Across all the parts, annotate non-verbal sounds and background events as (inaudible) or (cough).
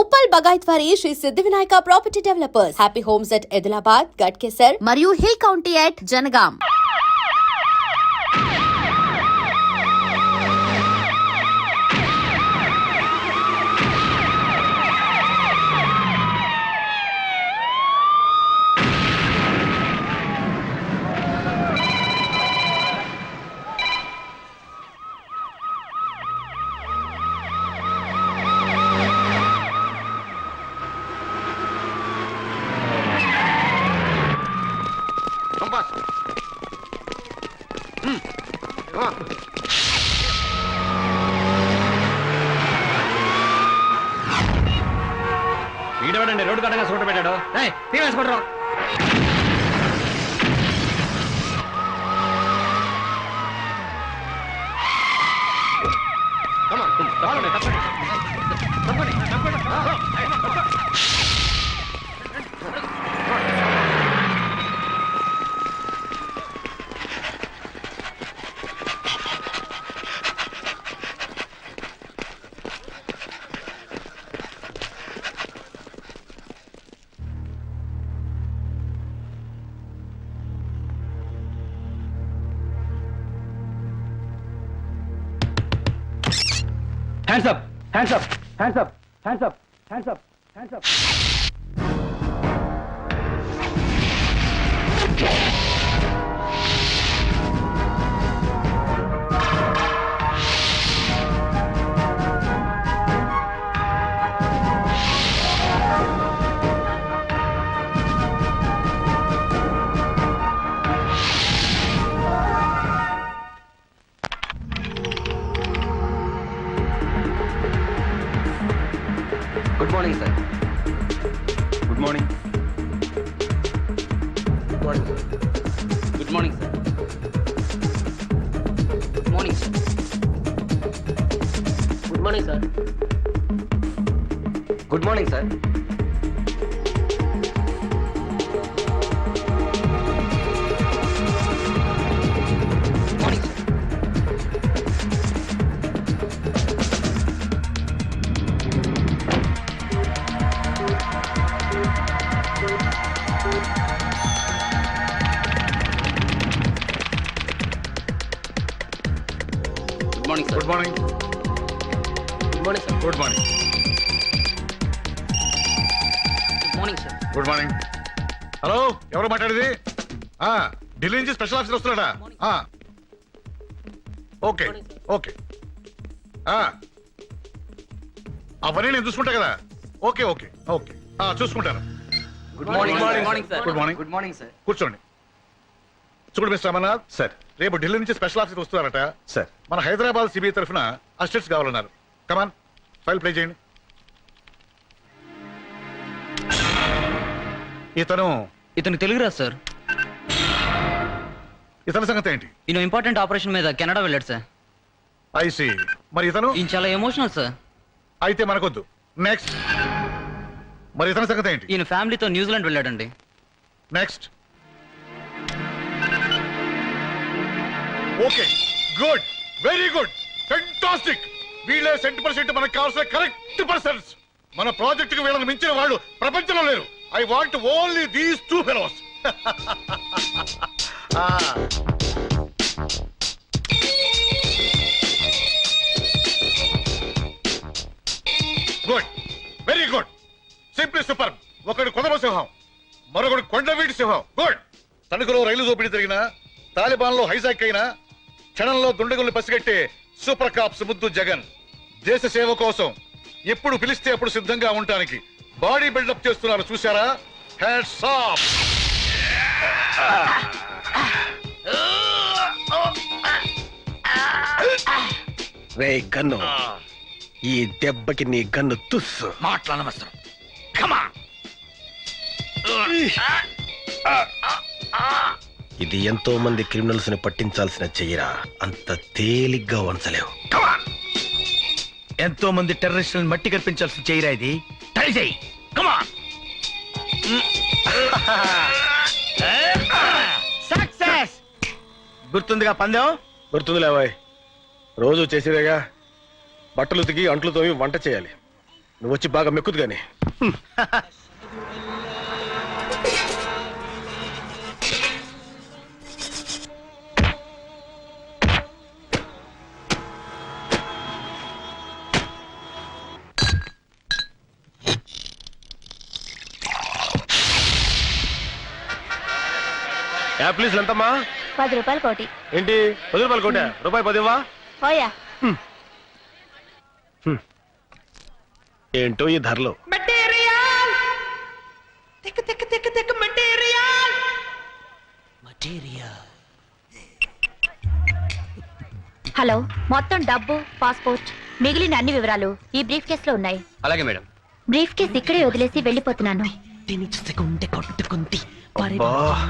Uppal బగాయత్వారి Shri Siddhi Vinayaka property developers. Happy homes at Edulabad Ghatkesar మరియు hill county at Jangaon. వీడెవడండి? Road కట్టగా సూట పెట్టాడు. తీవేసుకుంటారు తప్పండి తప్పండి. తప్పండి తప్పండి. Hands up hands up hands up hands up hands up hands up good morning sir good morning good morning good morning sir good morning sir good morning sir good morning morning sir good morning good morning sir good morning good morning sir good morning hello ఎవరు మాట్లాడేది? ఆ, ఢిల్లీ నుంచి special officer వస్తున్నాడా? ఆ. Okay okay ఆ. అవన్నీ నేను చూసుకుంటా కదా. ఓకే ఓకే ఓకే ఆ, చూసుకుంటాను. Good morning morning sir good morning good morning sir కూర్చోండి. చూడు మిస్టర్ అమర్నాథ్ సార్. రేపు ఢిల్లీ నుంచి స్పెషల్ ఆఫీసర్ వస్తున్నారట. సార్. మన హైదరాబాద్ సిబిఐ తరఫున అసిస్టెంట్స్ కావాలన్నారు. కమాన్ ఫైల్ ప్లే చేయండి. ఇతను ఇతను తెలుగు రాదు సార్. ఇతని సంగతి ఏంటి? ఈయన ఇంపార్టెంట్ ఆపరేషన్ మీద కెనడా వెళ్ళాడు సార్. ఐసి మరి ఇతను? ఈయన చాలా ఎమోషనల్ సార్. అయితే మనకొద్దు. నెక్స్ట్ మరి ఇతని సంగతి ఏంటి? ఈయన ఫ్యామిలీతో New Zealand వెళ్ళాడండి. Next okay good very good fantastic. వీళ్ళే సెంట్ పర్సెంట్ మనకు కావాల్సిన కరెక్ట్ పర్సన్స్. మన ప్రాజెక్ట్కి వీళ్ళని మించిన వాళ్ళు ప్రపంచంలో లేరు. I want only these two fellows. (laughs) Good very good. Simply super ఒకడు కొదమ సింహం మరొకడు కొండవీటి సింహం. గుడ్. తణుకులో రైలు దోపిడీ జరిగిన తాలిబాన్లో హైజాక్ అయిన క్షణంలో దుండగుల్ని పసిగట్టే సూపర్ కాప్స్ ముద్దు జగన్. దేశ సేవ కోసం ఎప్పుడు పిలిస్తే అప్పుడు సిద్ధంగా ఉండటానికి బాడీ బిల్డప్ చేస్తున్నారు చూసారా హ్యాట్స్ ఆఫ్ రే గన్ను. ఈ దెబ్బకి నీ గన్ను తుస్సు. మాట్లాడనవసరం. కమా ఇది ఎంతో మంది క్రిమినల్స్ని పట్టించాల్సిన చెయ్యరా అంత తేలిగ్గా వంచలేవు. ఎంతో మంది టెర్రరిస్టులను మట్టి కనిపించాల్సిన చేయరా ఇది. ట్రై చేయి. కమా సక్సెస్ గుర్తుందిగా పందెం? గుర్తుందిలేవాయ్ రోజు చేసేదేగా బట్టలు ఉతికి అంట్లు తోమి వంట చేయాలి. నువ్వు వచ్చి బాగా మెక్కుదు గాని (laughs) యాపిల్స్ ఎంతమ్మా పది రూపాయలు కోటి. ఏంటి? పది రూపాయలు కోట? రూపాయి పదివా పోయా. ఏంటో ఈ ధరలు. హలో మొత్తం డబ్బు పాస్పోర్ట్ మిగిలిన అన్ని వివరాలు ఈ బ్రీఫ్ కేస్లో ఉన్నాయి. అలాగే మేడం. బ్రీఫ్ కేస్ ఇక్కడే వదిలేసి వెళ్ళిపోతున్నాను.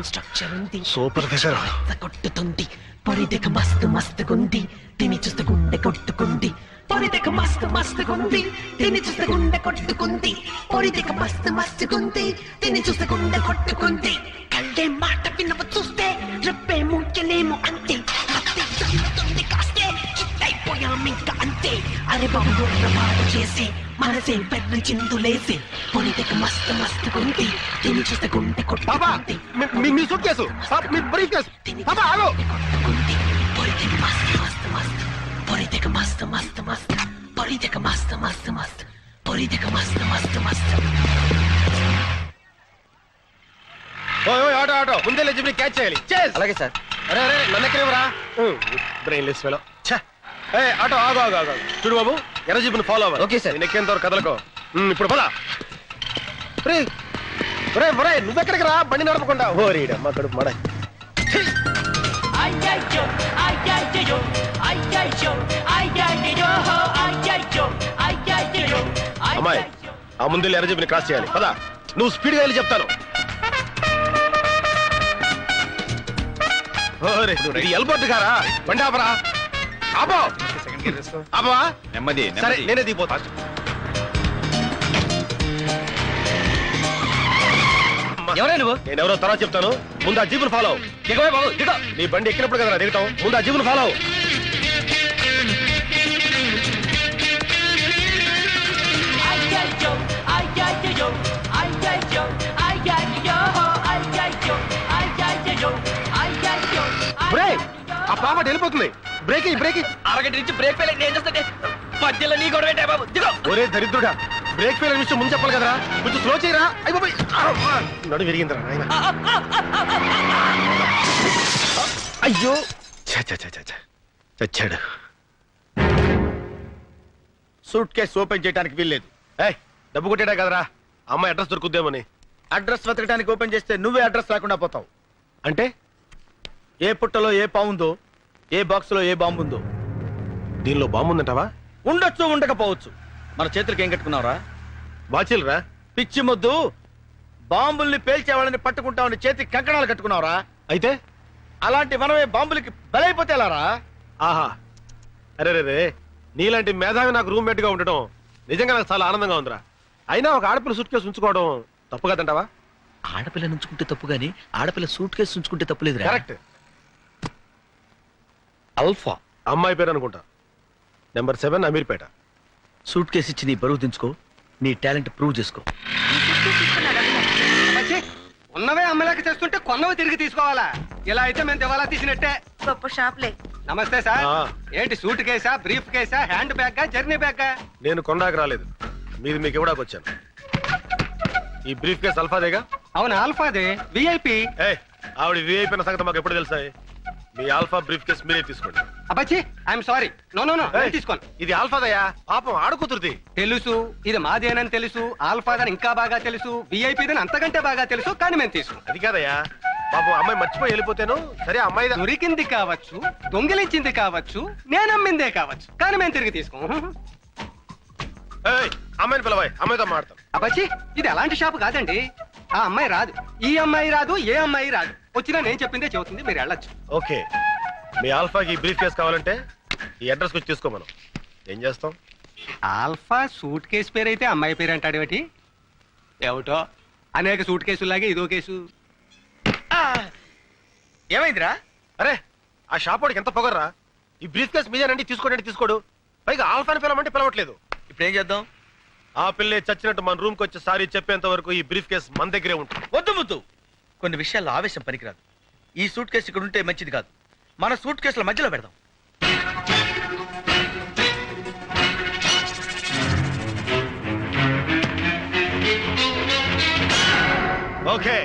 స్ట్రక్చర్ ఉంది. సూపర్ కొట్టుతుంది. పొరిదెక మస్తు మస్తుగుంది దీని చూస్తే గుండె కొట్టుకుంది. పొరిదెక మస్తు మస్తుగుంది దీని చూస్తే గుండె కొట్టుకుంది. పొరిదెక మస్తు మస్తుగుంది దీని చూస్తే గుండె కొట్టుకుంది. కళ్ళే మాట వినవ చూస్తే రెప్పే ముఖ్యలేము అంతే అరే బాబు మాట చేసి మనసే పెద్ద చిందులేసి పొరిదెక మస్తు మస్తుగుంది దీని చూస్తే గుండె కొట్టుకుంది మీ సూట్ కేసు మీ బ్రీఫ్ కేసు పాపా ఆగు. కొట్టుకుంది పొరిదెక మస్తు మస్తు మస్తు పొరిదెక మస్తు మస్తు మస్తు పొరిదెక మస్తు మస్తు మస్తు పొరిదెక మస్తు మస్తు మస్తు. ఓయ్ ఓయ్ ఆటో ఆటో. ముందే లేచి క్యాచ్ చేయాలి. చేస్ అలాగే సార్. అరే అరే నన్ను ఎక్కడేవరా బ్రెయిన్ లెస్ ఫెలో ఏ ఆటో ఆగు ఆగు ఆగు. చూడు బాబు ఎర్ర జీపుని ఫాలో అవ్వాలి. Okay, sir. నేను ఎక్కేంత వరకు కదలకో? ఉమ్, ఇప్పుడు పద రే రే ఒరే నువ్వెక్కడికి రా? బండి నడపకుండా. ఓ రీడమ్మ కడుపు మడ అమ్మాయి ఆ ముందు ఎర్ర జీపుని క్రాస్ చేయాలి. పద. నువ్వు స్పీడ్గా వెళ్ళి చెప్తాను. ఓరే ఇది ఎల్బోట్ గారా బండి ఆపరా. ఆపో. ఆపవా నెమ్మది సరే నేనే దిగిపోతా. ఎవరే నువ్వు? నేను ఎవరో తర్వాత చెప్తాను. ముందు ఆ జీపును ఫాలో దిగవే బాబు దిగో. నీ బండి ఎక్కినప్పుడు కదా దిగుతాం ముందు ఆ జీపును ఫాలో ఆ పాప వెళ్ళిపోతుంది. బ్రేక్ బ్రేక్ అరగంట నుంచి బ్రేక్ ఫెయిల్ నేను చేస్తుంటే? మధ్యలో నీ గొడవ ఏంటే బాబు? దిగో ఒరే దరిద్రుడా బ్రేక్ ఫెయిల్ విషయం ముందు చెప్పాలి కదరా. కొంచెం స్లో చేయరా? అయ్యి బాబాయ్! నడు విరిగిందిరా నాయన. అయ్యో. ఛ, ఛ, ఛ, ఛ, ఛ. చచ్చాడు. సూట్ కేసు ఓపెన్ చేయడానికి వీల్లేదు. ఏయ్ డబ్బు కొట్టాడా కదరా? అమ్మాయి అడ్రస్ దొరుకుద్దేమని. అడ్రస్ వెతకడానికి ఓపెన్ చేస్తే నువ్వే అడ్రస్ రాకుండా పోతావు. అంటే? ఏ పుట్టలో ఏ పావుందో ఏ బాక్స్లో ఏ బాంబు ఉందో. దీనిలో బాగుందంటావా ఉండొచ్చు ఉండకపోవచ్చు. మన చేతులకి ఏం కట్టుకున్నావురా? బాచిల్రా పిచ్చి మొద్దు. బాంబుల్ని పేల్చేవాళ్ళని పట్టుకుంటామని చేతికి కంకణాలు కట్టుకున్నావురా. అయితే? అలాంటి మనమే బాంబులకి బలైపోతే ఎలారా? ఆహా. అరే రే రే. నీలాంటి మేధావి నాకు రూమ్మేట్గా ఉండటం నిజంగా నాకు చాలా ఆనందంగా ఉందిరా. అయినా ఒక ఆడపిల్ల సూట్ కేసు ఉంచుకోవడం తప్పు కదంటావా? ఆడపిల్ల నుంచుకుంటే తప్పు గాని ఆడపిల్ల సూట్ కేసు ఉంచుకుంటే తప్పు లేదురా. Correct alpha. అమ్మాయి పేరు అనుకుంటా. Number seven Ameerpet. Suit case ఇచ్చి నీ బరువు దించుకో నీ టాలెంట్ ప్రూవ్ చేసుకో. ఉన్నవే అమ్మలేక చేస్తుంటే కొన్నవి తిరిగి తీసుకోవాలా? ఇలా అయితే మేము దివాలా తీసినట్టే. గొప్ప షాప్లే. నమస్తే సార్. ఆ. ఏంటి సూట్ కేసా బ్రీఫ్ కేసా హ్యాండ్ బ్యాగ్ జర్నీ బ్యాగ్ నేను కొండాకి రాలేదు. మీది మీకు ఇవ్వడానికి వచ్చాను. ఈ బ్రీఫ్ కేసు అల్ఫాదేగా? అవును ఆల్ఫాదే విఐపి ఏ ఆవిడ విఐపీ సంగతి మాకు ఎప్పుడు తెలుసా మీ ఆల్ఫా బ్రీఫ్ కేసు మీరే తీసుకోండి. అబ్బచ్చి I'm sorry no no no ఏయ్, తీసుకోను. ఇది ఆల్ఫాదయ్యా పాపం ఆడుకుతురుది తెలుసు ఇది మాదేనని తెలుసు ఆల్ఫాదని ఇంకా బాగా తెలుసు విఐపిదని అంతకంటే బాగా తెలుసు కానీ మేము తీసుకో. అది కాదయ్యా. పాపం అమ్మాయి మర్చిపోయి వెళ్ళిపోతేను సరే అమ్మాయి దొరికింది కావచ్చు దొంగిలించింది కావచ్చు నేను అమ్మిందే కావచ్చు కానీ మేము తిరిగి తీసుకో. ఏయ్, అమ్మాయిని పిలవాయి. అమ్మాయితో మాడతాం అబ్బచ్చి ఇది అలాంటి షాప్ కాదండి. ఆ అమ్మాయి రాదు. ఈ అమ్మాయి రాదు ఏ అమ్మాయి రాదు. వచ్చినా నేను చెప్పిందే చెబుతుంది మీరు వెళ్ళొచ్చు. ఓకే. మీ ఆల్ఫాకి ఈ బ్రీఫ్ కేసు కావాలంటే ఈ అడ్రస్ వచ్చి తీసుకో మనం. ఏం చేస్తాం? ఆల్ఫా సూట్ కేసు పేరు అయితే అమ్మాయి పేరు అంటాడు ఏమిటి? ఏమిటో? అనేక సూట్ కేసులాగే ఇదో కేసు. ఏమైందిరా? అరే ఆ షాప్ వాడికి ఎంత పొగర్రా? ఈ బ్రీఫ్ కేసు మీదేనండి తీసుకోండి తీసుకోడు. పైగా ఆల్ఫాని పిలవమంటే పిలవట్లేదు. ఇప్పుడు ఏం చేద్దాం? ఆ పిల్లే చచ్చినట్టు మన రూమ్కి వచ్చి సారీ చెప్పేంత వరకు ఈ బ్రీఫ్ కేస్ మన దగ్గరే ఉంటుంది. వద్దు ముద్దు. కొన్ని విషయాల్లో ఆవేశం పనికిరాదు. ఈ సూట్ కేసు ఇక్కడ ఉంటే మంచిది కాదు. మన సూట్ కేసుల మధ్యలో పెడదాం. ఓకే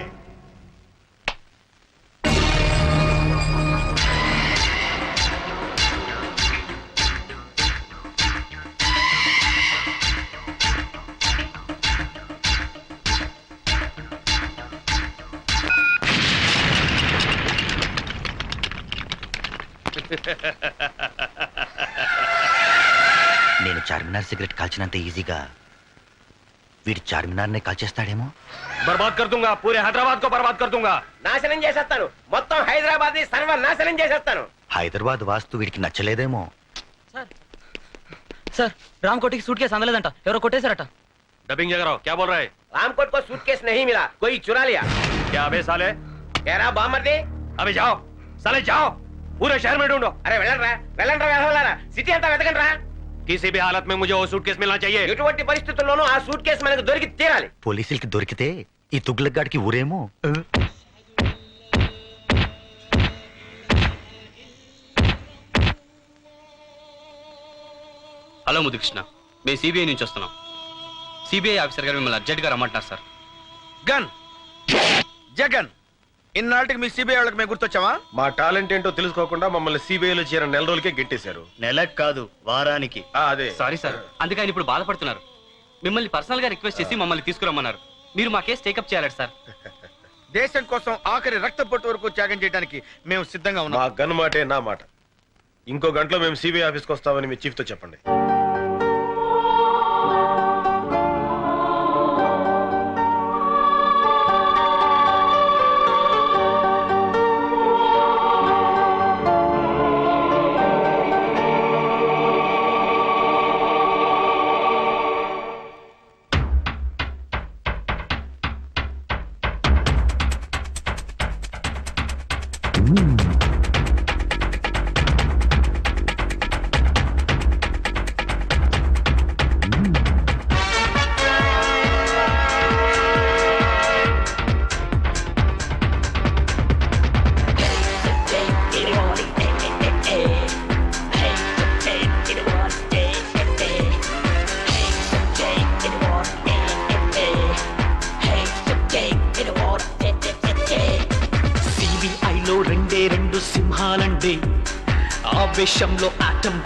సిగరెట్ కాల్చినంత ఈజీగా వీడు చార్మినార్నే కాల్చేస్తాడేమో బర్బాద్ కర్ దూంగా పూరే హైదరాబాద్ కో బర్బాద్ కర్ దూంగా నాశనం చేసేస్తాను మొత్తం హైదరాబాద్ ని సర్వ నాశనం చేసేస్తాను హైదరాబాద్ వాస్తు వీడికి నచ్చలేదేమో సార్ రామ్ కోటికి సూట్ కేసు అందలేదంట ఎవరో కొట్టేశారట डबिंग जगह क्या बोल रहा है रामकोट को सूटकेस नहीं मिला कोई चुरा लिया क्या अबे साले कह रहा बामर्दी अबे जाओ साले जाओ पूरे शहर में ढूंढो అరే వెళ్ళండ్రా వెళ్ళండ్రా వెళ్ళారా సిటీ అంతా కిసీ బి హాలత్ మే ముజే ఓ సూట్ కేసు మిల్నా చాయే ఎటువంటి పరిస్థితుల్లోనూ ఆ సూట్ కేసు మనకు దొరికి తీరాలి. పోలీసులకి దొరికితే ఈ తుగ్లక్ గాడికి ఊరేమో? హలో ముదికృష్ణ మేము సిబిఐ నుంచి వస్తున్నాం. సిబిఐ ఆఫీసర్ గారు మిమ్మల్ని అర్జెంట్గా రమ్మంటున్నారు సార్. గన్ జగన్ ఇన్నాళ్ళకి మీ సిబిఐ వాళ్ళకి మేము గుర్తొచ్చామా? మా టాలెంట్ ఏంటో తెలుసుకోకుండా మమ్మల్ని సిబిఐలో చేరిన నెల రోజులకే గెట్టేశారు. నెలకు కాదు వారానికి. ఆ, అదే. సారీ సార్ అందుకే ఆయన ఇప్పుడు బాధపడుతున్నారు. మిమ్మల్ని పర్సనల్గా రిక్వెస్ట్ చేసి మమ్మల్ని తీసుకురమ్మన్నారు. మీరు మా కేసు టేకప్ చేయాలి సార్. (laughs) దేశం కోసం ఆఖరి రక్త పొట్టు వరకు త్యాగం చేయడానికి మేము సిద్ధంగా మా ఉన్నాం గన్ మాటే నా మాట. ఇంకో గంటలో మేము సిబిఐ ఆఫీస్కి వస్తామని మీ చీఫ్తో చెప్పండి.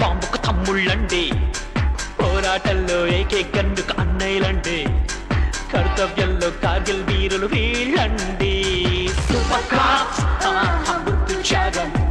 బాంబుకు తమ్ముళ్ళండి. పోరాటంలో ఏకే గన్నుకు అన్నయ్యలండి. కర్తవ్యంలో కార్గిల్ వీరులు వీళ్ళండి. సూపర్ త్యాగం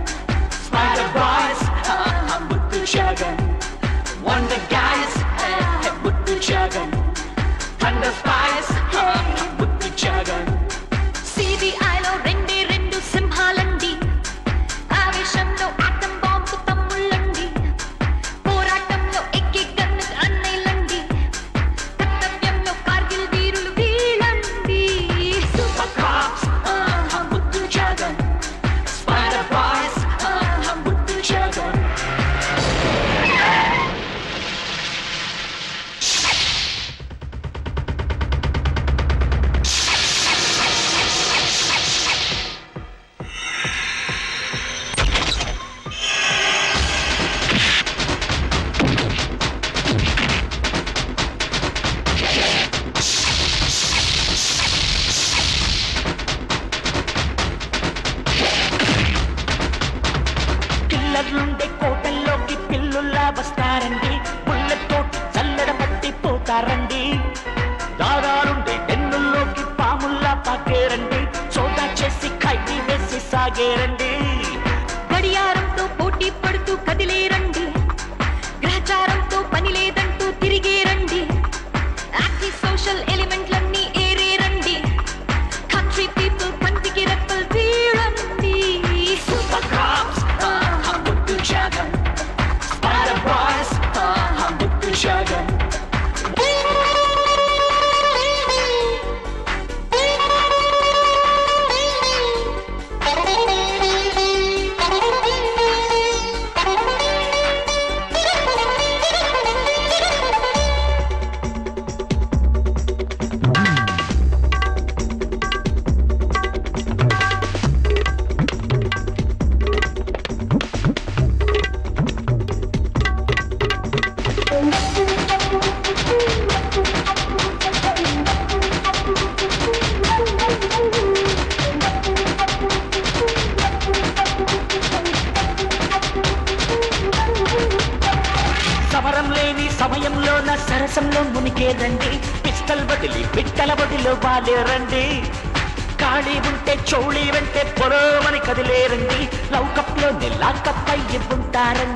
ರಾಜೇರಂದಿ ಗಡಿಯಾರಂತೂ ಪೋಟಿ ಪಡ್ತು ಕದಿಲೇರು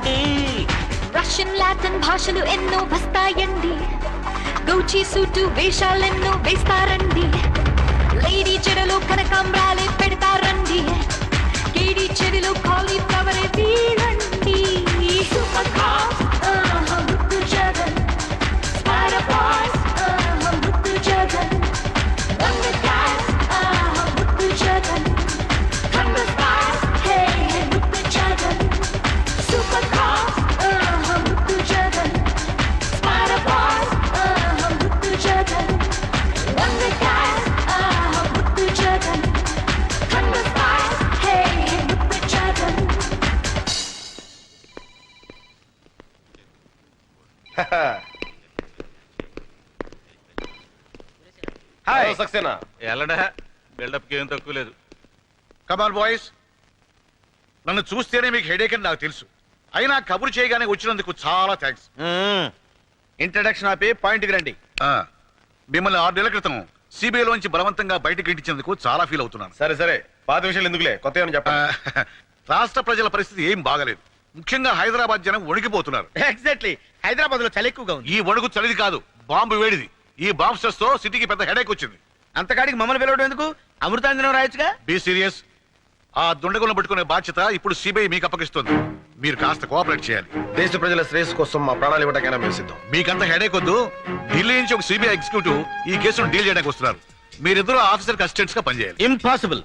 ఉంటారండి రష్యన్ లాటిన్ భాషలు ఎన్నో వస్తాయండి. గౌచి సూటు వేషాలెన్నో వేస్తారండి. లేడీ చెడలో కనకాంబ్రాలే పెడతారండి. కేడీ చెడిలో కాలీఫ్లవరే వీడండి సూపర్ హాయ్ సక్సేనా బిల్డప్కి ఏం తక్కువ లేదు. కమాన్ బాయ్స్ నన్ను చూస్తేనే మీకు హెడేక్ అని నాకు తెలుసు. అయినా కబురు చేయగానే వచ్చినందుకు చాలా థ్యాంక్స్ ఇంట్రడక్షన్ ఆపి పాయింట్కి రండి. మిమ్మల్ని ఆరు నెలల క్రితం CBI లోంచి బలవంతంగా బయటకు ఇంటించేందుకు చాలా ఫీల్ అవుతున్నాను. సరే సరే. పాత విషయాలు ఎందుకులే? కొత్త ఏమని ఆ, చెప్పండి రాష్ట్ర ప్రజల పరిస్థితి ఏం బాగలేదు. ముఖ్యంగా హైదరాబాద్ జనం వణికిపోతున్నారు. ఎగ్జాక్ట్లీ హైదరాబాద్లో చలి ఎక్కువగా ఉంది. ఈ వణుకు చలిది కాదు బాంబు వేడిది. ఈ బాంబ్ స్ట్రెస్తో సిటీకి పెద్ద హెడేక్ వచ్చింది. అంతకాడికి మమ్మల్ని పిలవడం ఎందుకు? అమృతాంజనం రాయొచ్చుగా? Be serious. ఆ దుండగులను పట్టుకునే బాధ్యత ఇప్పుడు సిబిఐ మీకు అప్పగిస్తుంది. మీరు కాస్త కోఆపరేట్ చేయాలి. దేశ ప్రజల శ్రేయస్ కోసం మా ప్రాణాలు ఇవ్వడానికైనా మేము సిద్ధం? మీకంత హెడేక్ వద్దు. ఢిల్లీ నుంచి ఒక సిబిఐ ఎగ్జిక్యూటివ్ ఈ కేసును డీల్ చేయడానికి వస్తున్నారు. మీరిద్దరు ఆఫీసర్ అసిస్టెంట్స్గా పనిచేయాలి. ఇంపాసిబుల్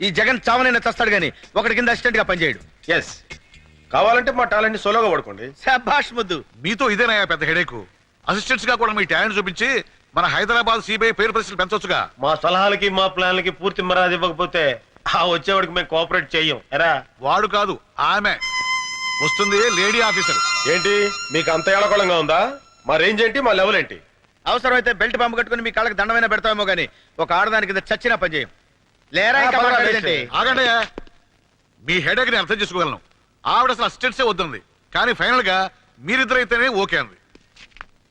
ఈ జగన్ చావనైనా చస్తాడు గాని ఒకటి కింద అసిస్టెంట్గా పనిచేయడు. ఎస్ కావాలంటే మా టాలెంట్ సోలోగా పడుకోండి శభాష్ ముద్దు. మీతో ఇదేనా పెద్ద హెడేక్. అసిస్టెంట్స్గా కూడా మీ టాలెంట్ చూపించి మన హైదరాబాద్ సిబిఐ పేరు ప్రశ్నలు పెంచొచ్చుగా. మా సలహాలకి మా ప్లాన్లకి పూర్తి మరాది ఇవ్వకపోతే ఆ వచ్చేవాడికి మేము కోఆపరేట్ చెయ్యం ఎరా? వాడు కాదు ఆమె. వస్తుంది లేడీ ఆఫీసర్. ఏంటి? మీకు అంత ఏడకోళంగా ఉందా? మా రేంజ్ ఏంటి మా లెవెల్ ఏంటి? అవసరమైతే బెల్ట్ పంపు కట్టుకుని మీ కాళ్ళకి దండమైనా పెడతామేమో గానీ ఒక ఆడదాని కింద చచ్చినా లేరా ఇంకా పర్వాలేదు. మాట్లాడేదేంటి? ఆగండి. మీ హెడేక్ని అర్థం చేసుకోగలను. ఆవిడ అసలు అసిస్టెంట్సే వద్దంది. కానీ ఫైనల్గా మీరిద్దరైతేనే ఓకే అంది.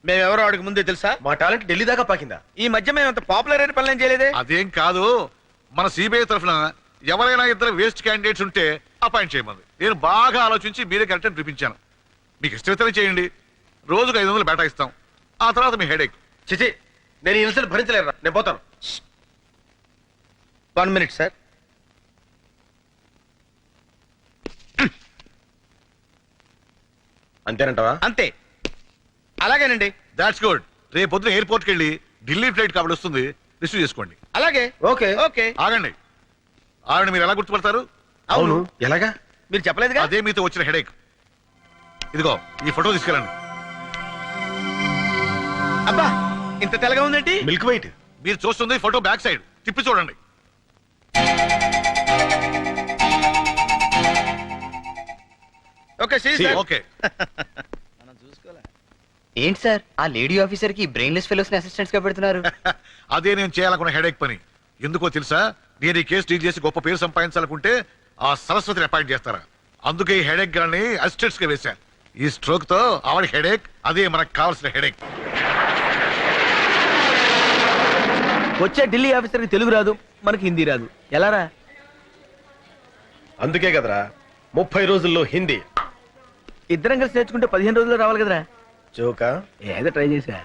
మేము ఎవరో ఆడికి ముందే తెలుసా? మా టాలెంట్ ఢిల్లీ దాకా పాకిందా? ఈ మధ్య మేము అంత పాపులర్ అయిన పనులు ఏం చేయలేదే? అదేం కాదు మన సిబిఐ తరఫున ఎవరైనా ఇద్దరు వేస్ట్ క్యాండిడేట్స్ ఉంటే అపాయింట్ చేయమంది. నేను బాగా ఆలోచించి మీరే కరెక్ట్ అని చూపించాను మీకు ఇష్టమైతేనే చేయండి. రోజుకు ఐదు వందలు బేటా ఇస్తాం. ఆ తర్వాత మీ హెడేక్. చిచి నేను ఈ ఇన్సల్ట్ భరించలేరా నేను పోతాను. One minute sir. అంతేనంటావా? అంతే. అలాగేనండి. దాట్స్ గుడ్ రేపు పొద్దున ఎయిర్పోర్ట్కి వెళ్ళి ఢిల్లీ ఫ్లైట్ కాబట్టి వస్తుంది రిసీవ్ చేసుకోండి. అలాగే. ఓకే. ఓకే. ఆగండి. ఆవిడ మీరు ఎలా గుర్తుపడతారు? అవును. ఎలాగా? మీరు చెప్పలేదుగా? అదే మీతో వచ్చిన హెడేక్. ఇదిగో ఈ ఫోటో తీసుకెళ్ళండి. అబ్బా ఇంత తెల్లగా ఉందేంటి? Milk white. మీరు చూస్తుంది ఫోటో బ్యాక్ సైడ్. తిప్పి చూడండి. Okay see See, sir okay ఏంటి సార్? ఆ లేడీ ఆఫీసర్కి బ్రెయిన్లెస్ ఫెలోస్ అసిస్టెంట్స్గా పెడుతున్నారు. (laughs) అదే నేను చేయాలనుకున్న హెడేక్ పని. ఎందుకో తెలుసా? నేను ఈ కేసు డీల్ చేసి గొప్ప పేరు సంపాదించాలనుకుంటే ఆ సరస్వతిని అపాయింట్ చేస్తారా? అందుకే ఈ హెడేక్ గాని అసిస్టెంట్స్గా వేశా ఈ స్ట్రోక్తో ఆవిడ హెడేక్ అదే మనకు కావాల్సిన హెడేక్. వచ్చే ఢిల్లీ ఆఫీసర్కి తెలుగు రాదు మనకి హిందీ రాదు. ఎలారా అందుకే కదరా ముప్పై రోజుల్లో హిందీ. ఇద్దరం కలిసి నేర్చుకుంటే పదిహేను రోజుల్లో రావాలి కదరా. చూకా ఏదో ట్రై చేసా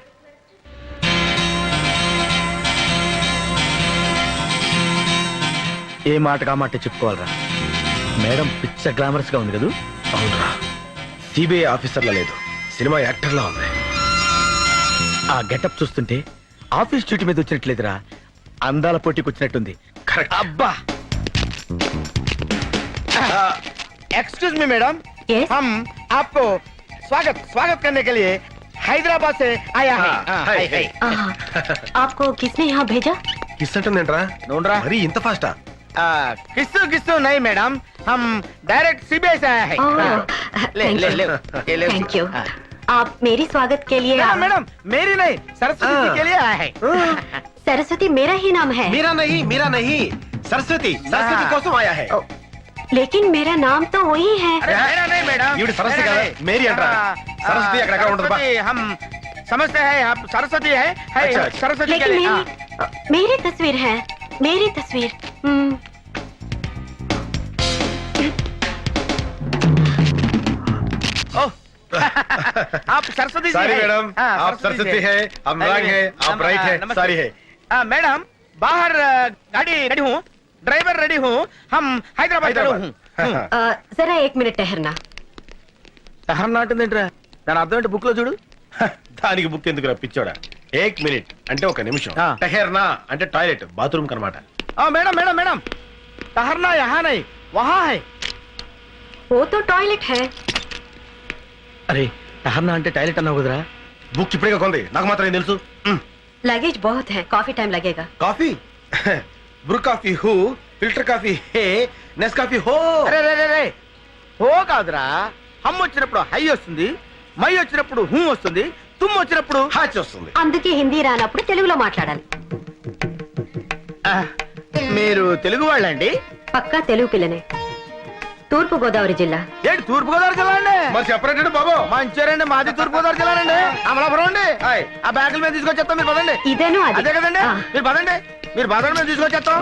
ఏ మాట కా మాట చెప్పుకోవాలరా? మేడం పిచ్చ గ్లామరస్గా ఉంది కదా? అవునరా. సిబిఐ ఆఫీసర్లా లేదు. సినిమా యాక్టర్లా ఉంది. ఆ గెటప్ చూస్తుంటే ఆఫీస్ డ్యూటీ మీద వచ్చినట్లేదురా. అందాల పోటీకి వచ్చినట్టుంది. కరెక్ట్. అబ్బా! Excuse me madam. आपको स्वागत स्वागत करने के लिए हैदराबाद से आया है हाँ, हाँ, हाय, हाय, हाय। हाय। आपको किसने यहाँ भेजा కిస్ అంటుందేంట్రా नोनरा మరీ ఇంత ఫాస్టా आ, किस्सू किस्सू नहीं मैडम हम डायरेक्ट सीबीआई से आया है ओह, हाँ। ले thank ले you. ले ये ले Thank you. हाँ। आप मेरी स्वागत के लिए మేడం మేరీ నై సరస్వతి हाँ। जी के लिए आया है सरस्वती मेरा ही नाम है మీరా నహి మీరా నహి సరస్వతి సరస్వతి కోసం ఆయా హై लेकिन मेरा नाम तो वही है अरे मेरा नहीं मैडम ఈవిడ సరస్వతి मेरा కదా नहीं। మేరీ అంటారా हाँ, సరస్వతి हाँ, అక్కడెక్కడ ఉంటుంది బా सरस्वती, हम समझते हैं आप सरस्वती है, है अच्छा, अच्छा। सरस्वती के लेकिन लिए हाँ। मेरी मेरी तस्वीर है मेरी तस्वीर हम्म, ओह, (laughs) आप सरस्वती जी सारी हैं? मैडम, हाँ, आप सरस्वती जी है, हम रंग है, आप नम- ब्राइट हाँ, है, नमस्ते। सारी है। हाँ, मैडम बाहर अ, गाड़ी रेडी हूँ ड्राइवर रेडी हूँ हम हैदराबाद रेडी हूँ हूँ। अ, जरा एक मिनट ठहरना సహనం నాటిందేంట్రా దాని అర్థం ఏంటి బుక్ లో చూడు దానికి బుక్ ఎందుకు రప్పించోడా ఏక్ మినిట్ అంటే ఒక నిమిషం ఆ. టహెర్నా అంటే టాయిలెట్ బాత్రూమ్ కనమాట हाँ मैडम मैडम मैडम ठहरना यहाँ नहीं वहाँ है वो तो टॉयलेट है అరే టహర్నా అంటే టాయిలెట్ అన్నావు కదరా బుక్ ఇప్పుడే కొంది నాకు మాత్రం ఏం తెలుసు మ్. लगेज बहुत है काफी टाइम लगेगा కాఫీ బ్రూ కాఫీ హూ ఫిల్టర్ కాఫీ హే నెస్ కాఫీ హో. అరే రే రే రే ఓ కాదురా. హమ్ వచ్చినప్పుడు హై వస్తుంది మై వచ్చినప్పుడు హూ వస్తుంది తుమ్ వచ్చినప్పుడు హాచ్ వస్తుంది. అందుకే హిందీ రానప్పుడు తెలుగులో మాట్లాడాలి. ఆ, మీరు తెలుగు వాళ్ళండి? పక్కా తెలుగు పిల్లనే తూర్పు గోదావరి జిల్లా. ఏంటి తూర్పు గోదావరి జిల్లా అండి? మరి చెప్పరేంటండి బాబు. మంచిర్యాలండి మాది తూర్పు గోదావరి జిల్లా అండి అమలాపురం అండి. హాయ్. ఆ బ్యాగుల మీద తీసుకొచ్చేస్తాం మీరు పదండి. ఇదేను అది. అదే కదండి. మీరు పదండి. మీరు బాధ మేము తీసుకొచ్చేస్తాం.